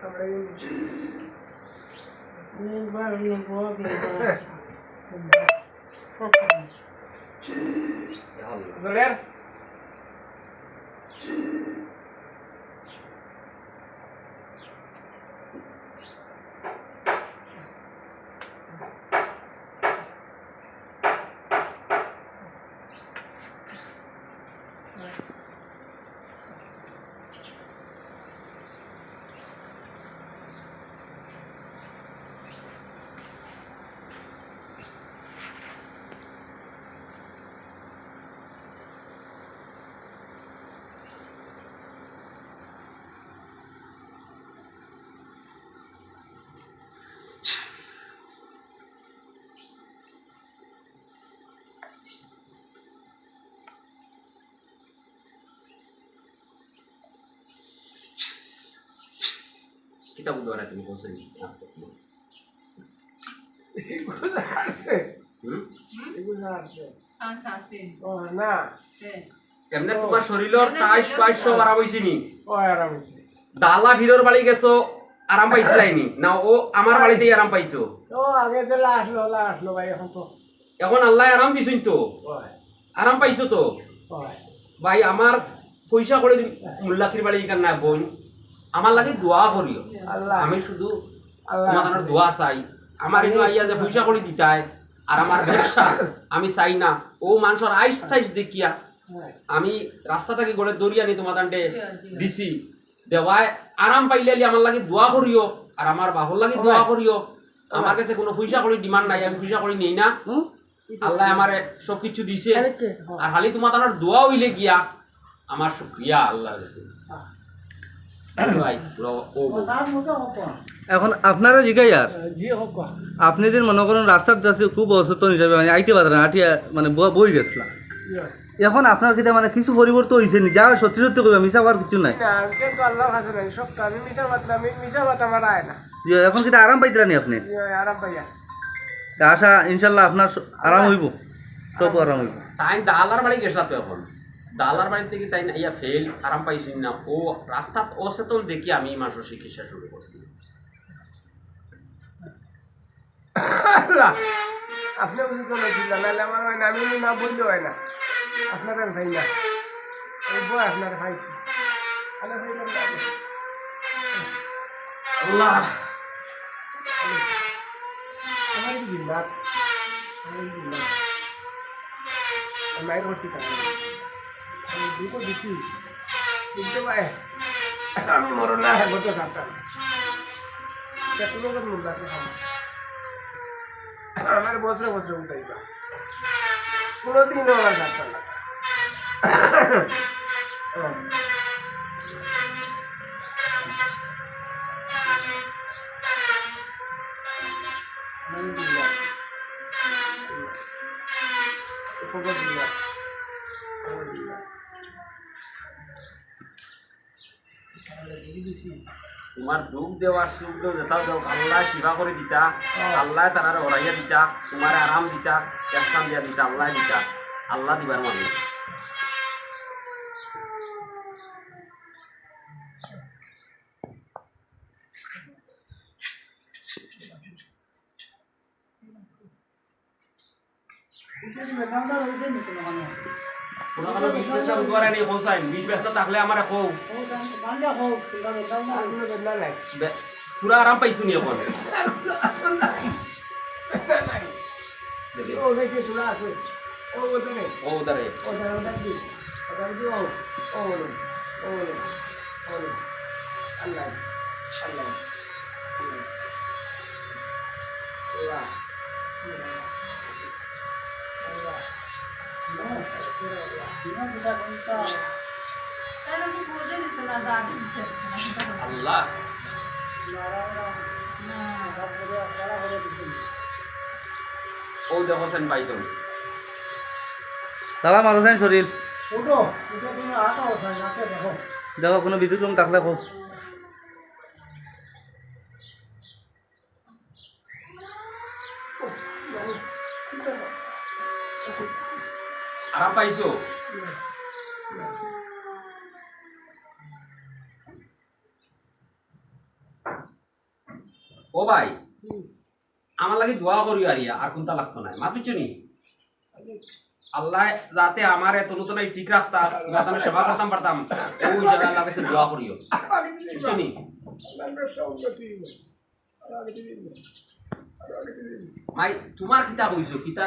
Soler. কিতাব দ্বারা তুমি এমনি তোমার শরীরের তাইশ সব আরাম হয়েছে নি আছে দালা ফিরোর বাড়ি গেছো আরাম পাইছিলাই নি না ও আমার বাড়িতেই আরাম পাইছো? ও আগে দিলে আসলো আসলো ভাই এখন তো এখন আল্লাহ আরাম দিছুন তো? ওই আরাম পাইছো তো ভাই আমার পয়সা করে মুল্লাখির বাড়ি কান না বোন আমার লাগে দোয়া করিও। আল্লাহ। আমি শুধু আল্লাহ। তোমাদের দোয়া চাই। আমার এনে আইয়া যে পয়সা করে দিতাই আর আমার ব্যবসা আমি চাই না। ও মানুষের আইস থাইস দেখিয়া আমি রাস্তা থেকে গড়ে দৌড়িয়া নি তোমাদের দিছি। দেওয়ায় আরাম পাইলে আমার লাগে দোয়া করিও আর আমার বাহর লাগে দোয়া করিও। আমার কাছে কোনো পয়সা করি ডিমান্ড নাই আমি পয়সা করি নেই না। আল্লাহ আমারে সব কিছু দিছে আর খালি তোমার দোয়া হইলে গিয়া আমার শুক্রিয়া আল্লাহর কাছে। এখন আপনারা জিগাই আর? জি হোক কো। আপনি যে মনে করেন রাস্তার যাচ্ছে খুব অসচেতন হিসাবে মানে আইতে পারেন আটিয়া মানে বই গেছিলাম। এখন আপনার কিটা মানে কিছু পরিবর্তন হয়েছে নি? যা সত্যি সত্যি করবে মিশা হওয়ার কিছু নাই। না আমি কিন্তু আল্লাহর কাছে নাই সব তো আমি মিশা মাত না। না এখন কিটা আরাম আপনি? আরাম আশা ইনশাল্লাহ আপনার আরাম হইব। সব আরাম হইব। তাই দালার বাড়ি গেছিলাম তো এখন। দালার বাড়িতে থেকে তাই না ইয়া ফেল আরাম পাইছি না। ও রাস্তাত অচেতন দেখি আমি মানুষের চিকিৎসা শুরু করছি। আল্লাহ! আপনি বুঝি চলে দিল নাহলে আমার হয় না আমি না বললে হয় না। আপনার আমি ভাই না। ওই বই আপনার খাইছি। আল্লাহ আমার কি আমার কি আমি করছি আমি দুটো দিছি বুঝতে পারে আমি মরণ না হ্যাঁ গত সাতটা কোনো খাব আমার বছরে বছরে উঠাইবা কোনো দিনও আমার সাতটা না উপকার আলহামদুলিল্লাহ তোমার দুঃখ দেওয়ার সুখ দেও যেটাও দেও আল্লাহ সেবা করে দিতা আল্লাহ তারা ওরাইয়া দিতা তোমার আরাম দিতা একসাম দিয়া দিতা আল্লাহ দিতা আল্লাহ দিবার মানুষ কোনো কোনো বিষ বেচা উদ্বারে নেই পৌঁছাই বিষ বেচা থাকলে আমার বে- পুরা আরাম পাইছো নি এখন ও আল্লাহ। ও পাইতো তালা মারছেন শরীর? তুমি দেখো। দেখো কোনো ব্যতিক্রম থাকলে হোক আরাম পাইছো ও ভাই আমার লাগি দোয়া করিও আরিয়া আর কোনটা লাগতো না মা নি আল্লাহ যাতে আমার এত নতুন ঠিক রাখতা যাতে আমি সেবা করতাম পারতাম ও হিসাবে আল্লাহ দোয়া করিও বুঝছ নি মাই তোমার কিতা কইছো কিতা